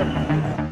Thank you.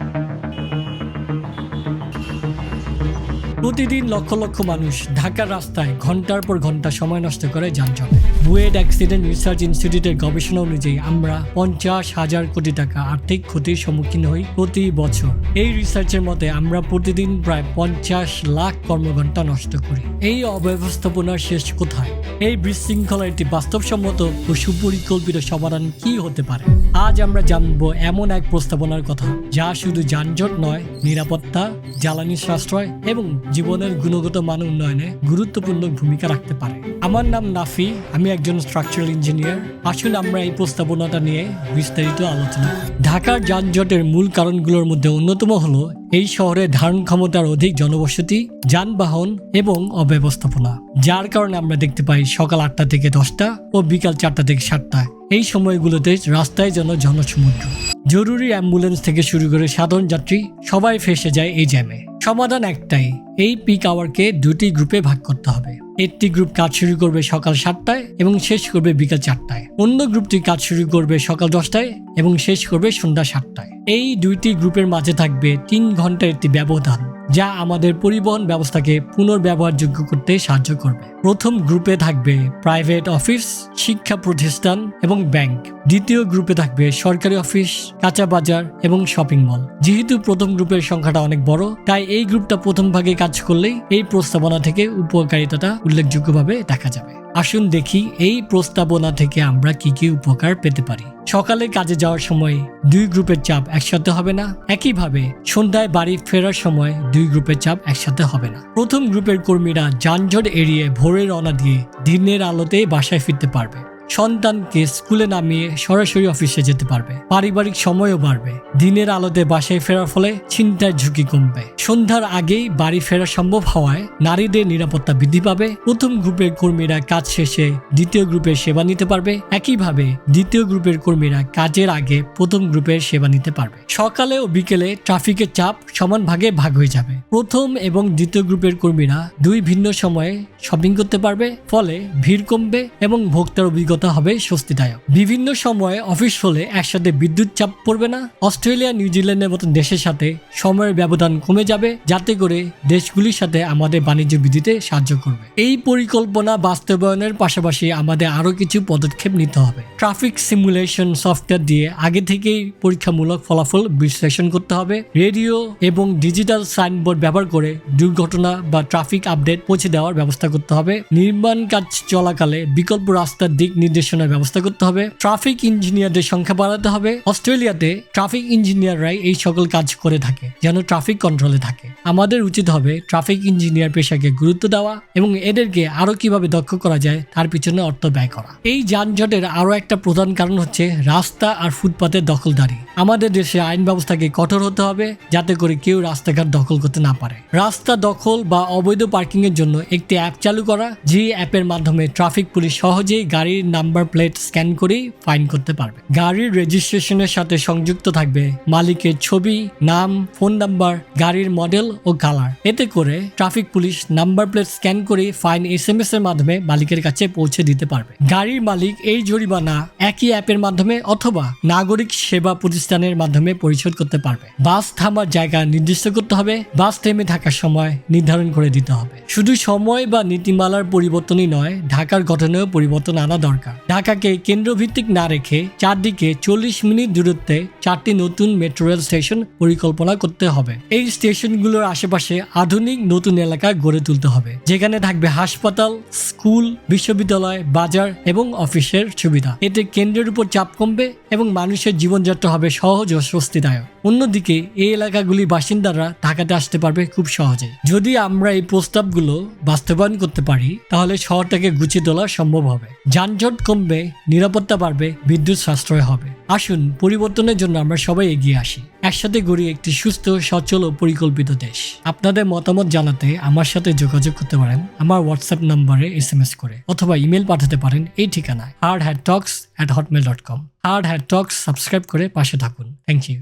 প্রতিদিন লক্ষ লক্ষ মানুষ ঢাকার রাস্তায় ঘণ্টার পর ঘণ্টা সময় নষ্ট করে যানজটে বুয়েট অ্যাক্সিডেন্ট রিসার্চ ইনস্টিটিউটের গবেষণা অনুযায়ী আমরা পঞ্চাশ হাজার কোটি টাকা আর্থিক ক্ষতির সম্মুখীন হই প্রতি বছর। এই রিসার্চের মতে আমরা প্রতিদিন প্রায় পঞ্চাশ লাখ কর্মঘণ্টা নষ্ট করি। এই অব্যবস্থাপনার শেষ কোথায়? এই বিশৃঙ্খলার একটি বাস্তবসম্মত ও সুপরিকল্পিত সমাধান কি হতে পারে? আজ আমরা জানব এমন এক প্রস্তাবনার কথা, যা শুধু যানজট নয়, নিরাপত্তা, জ্বালানি সাশ্রয় এবং জীবনের গুণগত মান উন্নয়নে গুরুত্বপূর্ণ ভূমিকা রাখতে পারে। আমার নাম নাফি, আমি একজন স্ট্রাকচারাল ইঞ্জিনিয়ার আসুন আমরা এই প্রস্তাবনাটা নিয়ে বিস্তারিত আলোচনা করি। ঢাকার যানজটের মূল কারণগুলোর মধ্যে অন্যতম হলো এই শহরে ধারণ ক্ষমতার অধিক জনবসতি, যানবাহন এবং অব্যবস্থাপনা, যার কারণে আমরা দেখতে পাই সকাল আটটা থেকে দশটা ও বিকাল চারটা থেকে সাতটা। এই সময়গুলোতে রাস্তায় যেন জনসমুদ্র। জরুরি অ্যাম্বুলেন্স থেকে শুরু করে সাধারণ যাত্রী সবাই ফেসে যায় এই জ্যামে। সমাধান একটাই, এই পিক আওয়ারকে দুটি গ্রুপে ভাগ করতে হবে। একটি গ্রুপ কাজ শুরু করবে সকাল সাতটায় এবং শেষ করবে বিকাল চারটায়। অন্য গ্রুপটি কাজ শুরু করবে সকাল দশটায় এবং শেষ করবে সন্ধ্যা সাতটায়। এই দুইটি গ্রুপের মাঝে থাকবে তিন ঘণ্টার একটি ব্যবধান। যা আমাদের পরিবহন ব্যবস্থাকে পুনর্ব্যবহারযোগ্য করতে সাহায্য করবে। প্রথম গ্রুপে থাকবে প্রাইভেট অফিস, শিক্ষা প্রতিষ্ঠান এবং ব্যাংক। দ্বিতীয় গ্রুপে থাকবে সরকারি অফিস, কাঁচা বাজার এবং শপিং মল। যেহেতু প্রথম গ্রুপের সংখ্যাটা অনেক বড়, তাই এই গ্রুপটা প্রথম ভাগে কাজ করলেই এই প্রস্তাবনা থেকে উপকারিতাটা উল্লেখযোগ্যভাবে দেখা যাবে। আসুন দেখি এই প্রস্তাবনা থেকে আমরা কি কি উপকার পেতে পারি। সকালে কাজে যাওয়ার সময় দুই গ্রুপের চাপ একসাথে হবে না। একইভাবে সন্ধ্যায় বাড়ি ফেরার সময় দুই গ্রুপের চাপ একসাথে হবে না। প্রথম গ্রুপের কর্মীরা যানজট এড়িয়ে ভোরে রওনা দিয়ে দিনের আলোতে বাসায় ফিরতে পারবে। সন্তানকে স্কুলে নামিয়ে সরাসরি অফিসে যেতে পারবে। পারিবারিক সময়ও বাড়বে। দিনের আলোতে বাসায় ফেরার ফলে চিন্তার ঝুঁকি কমবে। সন্ধ্যার আগেই বাড়ি ফেরা সম্ভব হওয়ায় নারীদের নিরাপত্তা বৃদ্ধি পাবে। প্রথম গ্রুপের কর্মীরা কাজ শেষে দ্বিতীয় গ্রুপের সেবা নিতে পারবে। একইভাবে দ্বিতীয় গ্রুপের কর্মীরা কাজের আগে প্রথম গ্রুপের সেবা নিতে পারবে। সকালে ও বিকেলে ট্রাফিকের চাপ সমান ভাগে ভাগ হয়ে যাবে। প্রথম এবং দ্বিতীয় গ্রুপের কর্মীরা দুই ভিন্ন সময়ে শপিং করতে পারবে। ফলে ভিড় কমবে এবং ভোক্তার অভিজ্ঞতা হবে স্বস্তিদায়ক। বিভিন্ন সময়ে অফিস হলে একসাথে বিদ্যুৎ চাপ পড়বে না। অস্ট্রেলিয়া নিউজিল্যান্ডের মতন দেশের সাথে সময়ের ব্যবধান কমে যাবে, যাতে করে দেশগুলির সাথে আমাদের বাণিজ্য বৃদ্ধিতে সাহায্য করবে। এই পরিকল্পনা বাস্তবায়নের পাশাপাশি আমাদের আরও কিছু পদক্ষেপ নিতে হবে। ট্রাফিক সিমুলেশন সফটওয়্যার দিয়ে আগে থেকেই পরীক্ষামূলক ফলাফল বিশ্লেষণ করতে হবে। রেডিও এবং ডিজিটাল সাইনবোর্ড ব্যবহার করে দুর্ঘটনা বা ট্রাফিক আপডেট পৌঁছে দেওয়ার ব্যবস্থা করতে হবে। নির্মাণ কাজ চলাকালে বিকল্প রাস্তার দিক নির্দেশনার ব্যবস্থা করতে হবে। ট্রাফিক ইঞ্জিনিয়ারদের সংখ্যা বাড়াতে হবে। অস্ট্রেলিয়াতে ট্রাফিক ইঞ্জিনিয়াররাই এই সকল কাজ করে থাকে, যেন ট্রাফিক কন্ট্রোলে থাকে। আমাদের উচিত হবে ট্রাফিক ইঞ্জিনিয়ার পেশাকে গুরুত্ব দেওয়া এবং এদেরকে আরও কীভাবে দক্ষ করা যায় তার পিছনে অর্থ ব্যয় করা। এই যানজটের আরও একটা প্রধান কারণ হচ্ছে রাস্তা আর ফুটপাতের দখলদারি। আমাদের দেশে আইন ব্যবস্থাকে কঠোর হতে হবে, যাতে করে কেউ রাস্তাঘাট দখল করতে না পারে। রাস্তা দখল বা অবৈধ পার্কিং এর জন্য একটি অ্যাপ চালু করা যে অ্যাপের মাধ্যমে ট্রাফিক পুলিশ সহজেই গাড়ির নাম্বার প্লেট স্ক্যান করেই ফাইন করতে পারবে। গাড়ির রেজিস্ট্রেশনের সাথে সংযুক্ত থাকবে মালিকের ছবি, নাম, ফোন নাম্বার, গাড়ির মডেল ও কালার। এতে করে traffic police number plate scan করে ফাইন এস এম এস এর মাধ্যমে মালিকের কাছে পৌঁছে দিতে পারবে। গাড়ির মালিক এই জরিমানা একই অ্যাপের মাধ্যমে অথবা নাগরিক সেবা প্রতিষ্ঠানের মাধ্যমে পরিশোধ করতে পারবে। বাস থামার জায়গা নির্দিষ্ট করতে হবে। বাস থেমে থাকার সময় নির্ধারণ করে দিতে হবে। শুধু সময় বা নীতিমালার পরিবর্তনই নয়, ঢাকার গঠনেও পরিবর্তন আনা দরকার। ঢাকাকে কেন্দ্রভিত্তিক না রেখে চারদিকে চল্লিশ মিনিট দূরত্বে চারটি নতুন মেট্রো রেল স্টেশন পরিকল্পনা করতে হবে। এই স্টেশনগুলোর আশেপাশে আধুনিক নতুন এলাকা গড়ে তুলতে হবে, যেখানে থাকবে হাসপাতাল, স্কুল, বিশ্ববিদ্যালয়, বাজার এবং অফিসের সুবিধা। এতে কেন্দ্রের উপর চাপ কমবে এবং মানুষের জীবনযাত্রা হবে সহজ ও স্বস্তিদায়ক। অন্যদিকে এই এলাকাগুলির বাসিন্দারা ঢাকাতে আসতে পারবে খুব সহজে। যদি আমরা এই প্রস্তাবগুলো বাস্তবায়ন করতে পারি, তাহলে শহরটাকে গুছিয়ে তোলা সম্ভব হবে। যানজট কমবে, নিরাপত্তা বাড়বে, বিদ্যুৎ সাশ্রয় হবে। আসুন, পরিবর্তনের জন্য আমরা সবাই এগিয়ে আসি। একসাথে গড়ি একটি সুস্থ, সচল ও পরিকল্পিত দেশ। আপনাদের মতামত জানাতে আমার সাথে যোগাযোগ করতে পারেন আমার হোয়াটসঅ্যাপ নম্বরে এস এম এস করে অথবা ইমেল পাঠাতে পারেন এই ঠিকানায় hard had talks at Hotmail dot com hard had talks subscribe করে পাশে থাকুন। Thank you